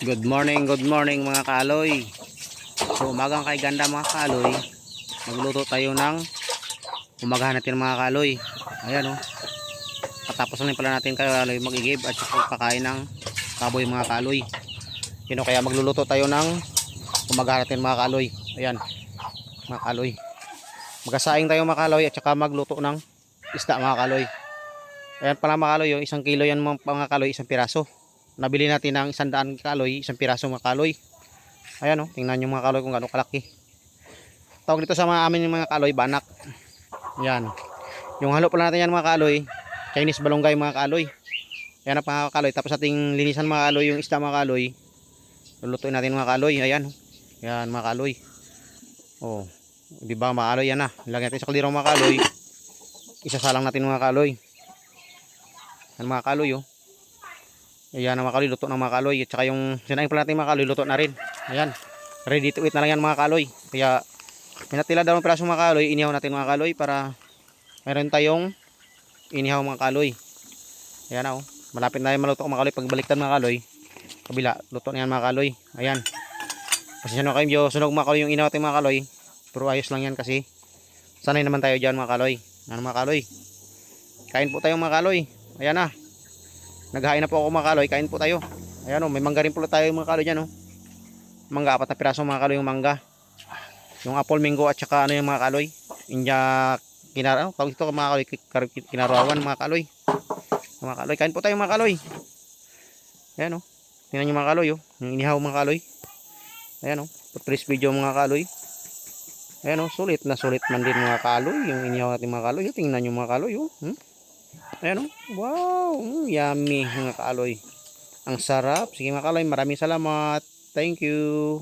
Good morning, good morning mga kaaloy. So umagang kay ganda mga kaaloy. Magluto tayo ng umagahan natin mga kaaloy. Ayan o. Oh. Patapos na pala natin kaaloy mag-igib at saka pagkakain ng kaboy mga kaaloy. Yun o, kaya magluluto tayo ng umagahan natin mga kaaloy. Ayan. Mga kaaloy. Magasaing tayo mga kaaloy at saka magluto ng isda mga kaaloy. Ayan pala mga kaaloy, yung isang kilo yan mga kaaloy, isang piraso nabili natin ng isang daan kaloy, isang piraso mga kaloy. Ayan oh, tingnan nyo mga kaloy kung gaano kalaki. Tawag dito sa mga amin yung mga kaloy, banak. Yan. Yung halo pala natin yan mga kaloy, Chinese balonggay mga kaloy. Yan ang mga kaloy. Tapos ating linisan mga kaloy, yung isda mga kaloy. Lulutuin natin mga kaloy. Ayan. oh. Yan mga kaloy. Oh, di ba mga kaloy yan na. Lagyan natin sa kalirong mga kaloy. Isasalang natin mga kaloy. Yan mga kaloy oh. Ayan ang mga kaloy, luto ng mga kaloy. At saka yung sinaing pala natin mga kaloy, luto na rin. Ayan. Ready to eat na lang yan mga kaloy. Kaya, minatila daw ng piraso mga kaloy, inihaw natin mga kaloy para meron tayong inihaw mga kaloy. Ayan na oh. Malapit na yung maluto mga kaloy. Pagbaliktad mga kaloy, kabila, luto na yan mga kaloy. Ayan. Pasensya na kayo, sunog mga kaloy yung inihaw natin mga kaloy. Pero ayos lang yan kasi sanay naman tayo dyan mga kaloy. Ano mga kaloy? Kain po tayo mga kaloy. Ayan na. Naghain na po ako mga kaloy, kain po tayo. Ayan o, may mangga rin po tayo mga kaloy dyan o. Mangga, apat na piraso mga kaloy yung mangga. Yung apple mango at saka ano yung mga kaloy. India, kinara, oh, tawag ito mga kaloy, kinarawan mga kaloy. Mga kaloy, kain po tayo mga kaloy. Ayan o, tingnan nyo mga kaloy o. Yung inihaw mga kaloy. Ayan o, putris video mga kaloy. Ayan o, sulit na sulit man din mga kaloy. Yung inihaw natin mga kaloy. Tingnan nyo mga kaloy o. Hmm? Ayan o. Wow. Mm, yummy mga kaaloy. Ang sarap. Sige mga kaaloy. Maraming salamat. Thank you.